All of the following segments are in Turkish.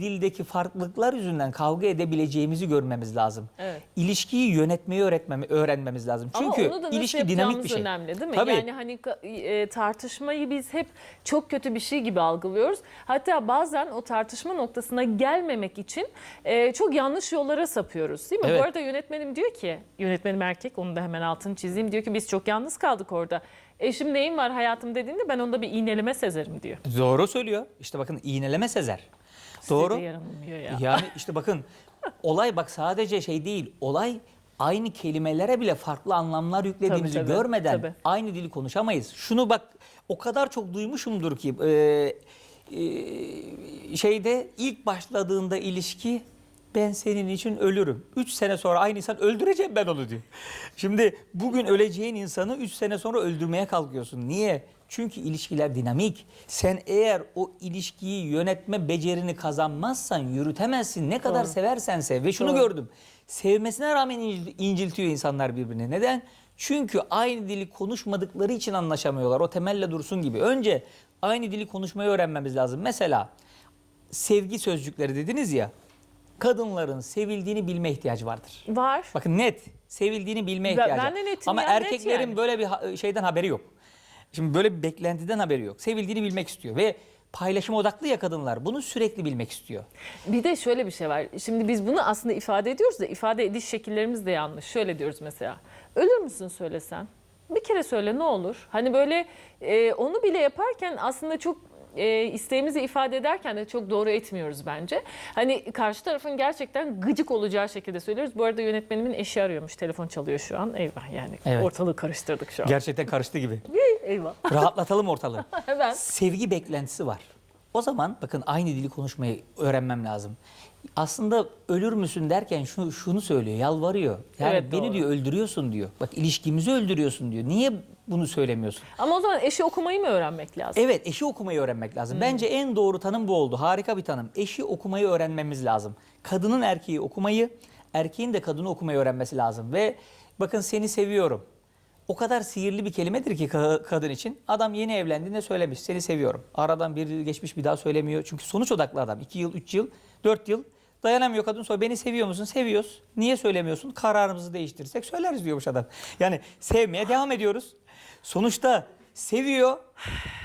dildeki farklılıklar yüzünden kavga edebileceğimizi görmemiz lazım. Evet. İlişkiyi yönetmeyi öğretmemi, öğrenmemiz lazım. Çünkü Ama onu da nasıl ilişki dinamik bir şey. önemli değil mi? Tabii. Yani hani e, tartışmayı biz hep çok kötü bir şey gibi algılıyoruz. Hatta bazen o tartışma noktasına gelmemek için e, çok yanlış yollara sapıyoruz değil mi? Evet. Bu arada yönetmenim diyor ki, yönetmenim erkek onu da hemen altını çizeyim diyor ki biz çok yalnız kaldık orada. Eşim neyim var hayatım dediğinde ben onda bir iğneleme sezerim diyor. Doğru söylüyor. İşte bakın iğneleme Sezer. Size Doğru. de yaranılmıyor ya. Yani işte bakın olay bak sadece şey değil. Olay aynı kelimelere bile farklı anlamlar yüklediğimizi Tabii, tabii, görmeden tabii. aynı dili konuşamayız. Şunu bak o kadar çok duymuşumdur ki e, e, şeyde ilk başladığında ilişki ben senin için ölürüm. 3 sene sonra aynı insan öldüreceğim ben onu diyor. Şimdi bugün öleceğin insanı 3 sene sonra öldürmeye kalkıyorsun. Niye? Çünkü ilişkiler dinamik. Sen eğer o ilişkiyi yönetme becerini kazanmazsan yürütemezsin. Ne kadar Doğru. seversen sev. Ve şunu Doğru. gördüm. Sevmesine rağmen incil- inciltiyor insanlar birbirini. Neden? Çünkü aynı dili konuşmadıkları için anlaşamıyorlar. O temelle dursun gibi. Önce aynı dili konuşmayı öğrenmemiz lazım. Mesela sevgi sözcükleri dediniz ya. Kadınların sevildiğini bilme ihtiyacı vardır. Var. Bakın net sevildiğini bilme Ben- ihtiyacı. ben de netim Ama ya, net erkeklerin yani. böyle bir ha- şeyden haberi yok. Şimdi böyle bir beklentiden haberi yok. Sevildiğini bilmek istiyor ve paylaşım odaklı ya kadınlar. Bunu sürekli bilmek istiyor. Bir de şöyle bir şey var. Şimdi biz bunu aslında ifade ediyoruz da ifade ediş şekillerimiz de yanlış. Şöyle diyoruz mesela. Ölür müsün söylesen? Bir kere söyle ne olur? Hani böyle e, onu bile yaparken aslında çok e, isteğimizi ifade ederken de çok doğru etmiyoruz bence. Hani karşı tarafın gerçekten gıcık olacağı şekilde söylüyoruz. Bu arada yönetmenimin eşi arıyormuş. Telefon çalıyor şu an. Eyvah yani Evet. ortalığı karıştırdık şu an. Gerçekten karıştı gibi. Eyvah. Rahatlatalım ortalığı. Hemen. Sevgi beklentisi var. O zaman bakın aynı dili konuşmayı öğrenmem lazım. Aslında ölür müsün derken şunu, şunu söylüyor, yalvarıyor. Yani Evet, beni doğru. diyor öldürüyorsun diyor. Bak ilişkimizi öldürüyorsun diyor. Niye bunu söylemiyorsun? Ama o zaman eşi okumayı mı öğrenmek lazım? Evet eşi okumayı öğrenmek Hmm. lazım. Bence en doğru tanım bu oldu. Harika bir tanım. Eşi okumayı öğrenmemiz lazım. Kadının erkeği okumayı, erkeğin de kadını okumayı öğrenmesi lazım. Ve bakın seni seviyorum. O kadar sihirli bir kelimedir ki ka- kadın için. Adam yeni evlendiğinde söylemiş seni seviyorum. Aradan bir yıl geçmiş bir daha söylemiyor. Çünkü sonuç odaklı adam. 2 yıl, 3 yıl, 4 yıl dayanamıyor kadın. Sonra beni seviyor musun? Seviyoruz. Niye söylemiyorsun? Kararımızı değiştirirsek söyleriz diyormuş adam. Yani sevmeye devam ediyoruz. Sonuçta seviyor.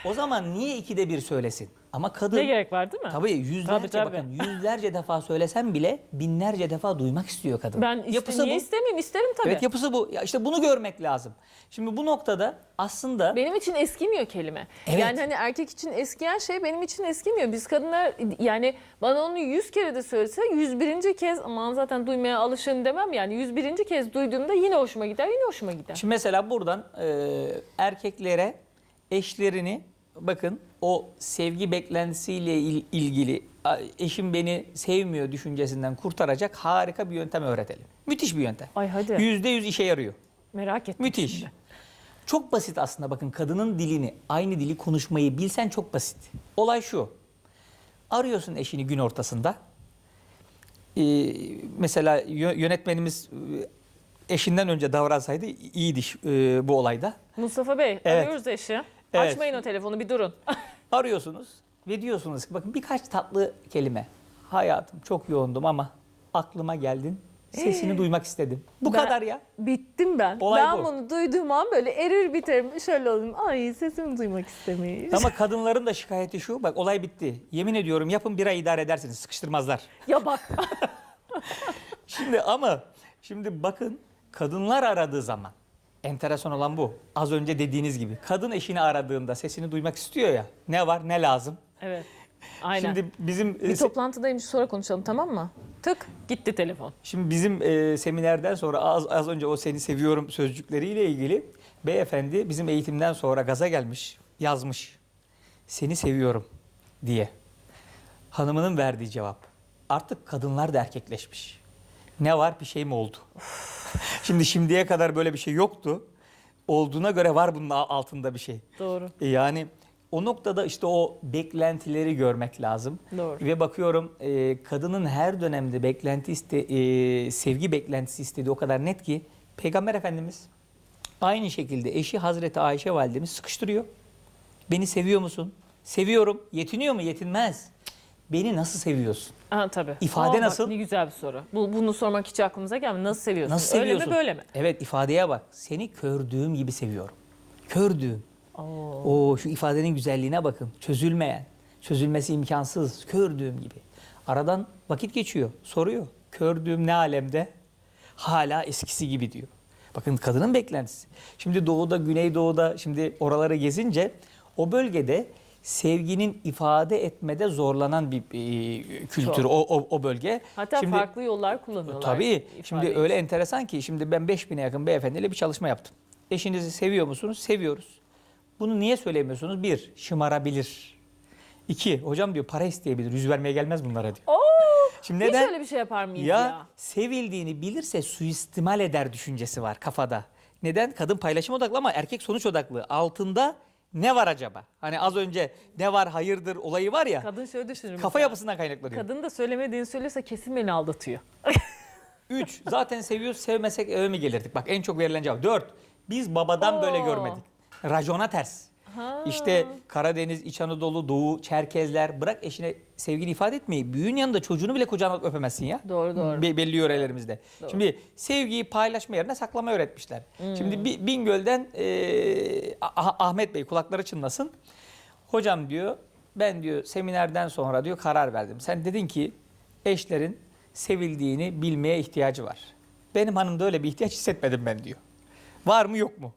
O zaman niye ikide bir söylesin? Ama kadın Ne gerek var değil mi? tabii yüzlerce Tabii, tabii. bakın yüzlerce defa söylesem bile binlerce defa duymak istiyor kadın. Ben iste, yapısı niye bu. istemeyeyim? İsterim tabii. Evet yapısı bu. Ya işte bunu görmek lazım. Şimdi bu noktada aslında Benim için eskimiyor kelime. Evet. Yani hani erkek için eskiyen şey benim için eskimiyor. Biz kadınlar yani bana onu yüz kere de söylese 101. kez aman zaten duymaya alışın demem yani 101. kez duyduğumda yine hoşuma gider yine hoşuma gider. Şimdi mesela buradan e, erkeklere eşlerini bakın o sevgi beklentisiyle il- ilgili eşim beni sevmiyor düşüncesinden kurtaracak harika bir yöntem öğretelim. Müthiş bir yöntem. Ay hadi Yüzde yüz işe yarıyor. merak ettim Müthiş. şimdi. Çok basit aslında bakın kadının dilini aynı dili konuşmayı bilsen çok basit. Olay şu. Arıyorsun eşini gün ortasında. Ee, mesela yö- yönetmenimiz e, eşinden önce davransaydı iyiydi e, bu olayda. Mustafa Bey Evet. arıyoruz eşi. Evet. Açmayın o telefonu bir durun. Arıyorsunuz ve diyorsunuz ki bakın birkaç tatlı kelime. Hayatım çok yoğundum ama aklıma geldin. Sesini duymak istedim. Bu Ben- kadar ya. Bittim ben. Olay ben bu. bunu duyduğum an böyle erir biterim şöyle olayım. Ay sesimi duymak istemeyiz. Ama kadınların da şikayeti şu. Bak olay bitti. Yemin ediyorum yapın bir ay idare edersiniz. Sıkıştırmazlar. Ya bak Şimdi ama şimdi bakın kadınlar aradığı zaman enteresan olan bu. Az önce dediğiniz gibi kadın eşini aradığında sesini duymak istiyor ya. Ne var ne lazım. evet. Aynen. Şimdi bizim e, bir toplantıdaymış sonra konuşalım tamam mı? Tık gitti telefon. şimdi bizim e, seminerden sonra az az önce o seni seviyorum sözcükleriyle ilgili beyefendi bizim eğitimden sonra gaza gelmiş, yazmış. Seni seviyorum diye. Hanımının verdiği cevap. Artık kadınlar da erkekleşmiş. Ne var bir şey mi oldu? Şimdi şimdiye kadar böyle bir şey yoktu. Olduğuna göre var bunun altında bir şey. Doğru. E Yani o noktada işte o beklentileri görmek lazım. Doğru. Ve bakıyorum e, kadının her dönemde beklenti iste, e, sevgi beklentisi istediği o kadar net ki Peygamber Efendimiz aynı şekilde eşi Hazreti Ayşe validemiz sıkıştırıyor. Beni seviyor musun? Seviyorum. Yetiniyor mu? Yetinmez. Beni nasıl seviyorsun? Ha tabii. İfade bak nasıl? ne güzel bir soru. Bu, bunu sormak hiç aklımıza gelmedi. Nasıl seviyorsun? Nasıl seviyorsun? Öyle mi böyle mi? Evet ifadeye bak. Seni kördüğüm gibi seviyorum. Kördüğüm. Oo. Oo şu ifadenin güzelliğine bakın. Çözülmeyen, çözülmesi imkansız. Kördüğüm gibi. Aradan vakit geçiyor. Soruyor. Kördüğüm ne alemde? Hala eskisi gibi diyor. Bakın kadının beklentisi. Şimdi doğuda, güneydoğuda şimdi oraları gezince o bölgede sevginin ifade etmede zorlanan bir e, kültür Çok. o, o, o bölge. Hatta Şimdi- farklı yollar kullanıyorlar. Tabii. Şimdi için. öyle enteresan ki şimdi ben 5000'e yakın beyefendiyle bir çalışma yaptım. Eşinizi seviyor musunuz? Seviyoruz. Bunu niye söylemiyorsunuz? Bir, şımarabilir. İki, hocam diyor para isteyebilir. Yüz vermeye gelmez bunlara diyor. Oo, Şimdi hiç neden? öyle bir şey yapar mıyız ya, ya? sevildiğini bilirse suistimal eder düşüncesi var kafada. Neden? Kadın paylaşım odaklı ama erkek sonuç odaklı. Altında ne var acaba? Hani az önce ne var hayırdır olayı var ya. Kadın şöyle düşünür. kafa mesela. yapısından kaynaklanıyor. Kadın da söylemediğini söylüyorsa kesin beni aldatıyor. Üç, zaten seviyoruz sevmesek eve mi gelirdik? Bak en çok verilen cevap. Dört, biz babadan böyle Oo. görmedik. Racona ters. İşte Karadeniz, İç Anadolu, Doğu, Çerkezler bırak eşine sevgini ifade etmeyi. Büyüğün yanında çocuğunu bile kucağına öpemezsin ya. Doğru, doğru. Be- belli yörelerimizde. Doğru. Şimdi sevgiyi paylaşma yerine saklama öğretmişler. Şimdi Bi- Bingöl'den Ah- Ahmet Bey kulakları çınlasın. Hocam diyor ben diyor seminerden sonra diyor karar verdim. Sen dedin ki eşlerin sevildiğini bilmeye ihtiyacı var. Benim hanımda öyle bir ihtiyaç hissetmedim ben diyor. Var mı yok mu?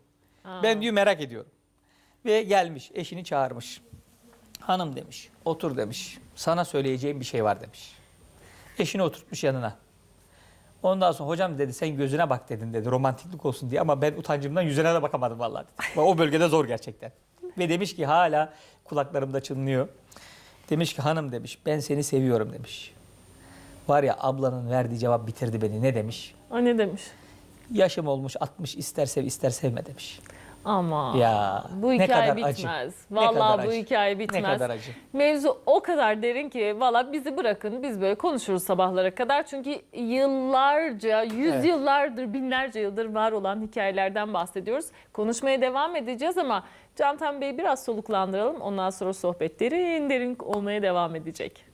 Ben diyor merak ediyorum. Ve gelmiş eşini çağırmış. Hanım demiş otur demiş. Sana söyleyeceğim bir şey var demiş. Eşini oturtmuş yanına. Ondan sonra hocam dedi sen gözüne bak dedin dedi romantiklik olsun diye ama ben utancımdan yüzüne de bakamadım vallahi dedi. O bölgede zor gerçekten. Ve demiş ki hala kulaklarımda çınlıyor. Demiş ki hanım demiş ben seni seviyorum demiş. Var ya ablanın verdiği cevap bitirdi beni ne demiş? O ne demiş? Yaşım olmuş 60 ister sev ister sevme demiş. Ama Ya, bu ne hikaye kadar acı. bitmez. Ne Vallahi kadar bu acı. hikaye bitmez. Kadar acı. Mevzu o kadar derin ki valla bizi bırakın biz böyle konuşuruz sabahlara kadar. Çünkü yıllarca, yüzyıllardır, binlerce yıldır var olan hikayelerden bahsediyoruz. Konuşmaya devam edeceğiz ama Cantan Bey biraz soluklandıralım. Ondan sonra sohbet derin derin olmaya devam edecek.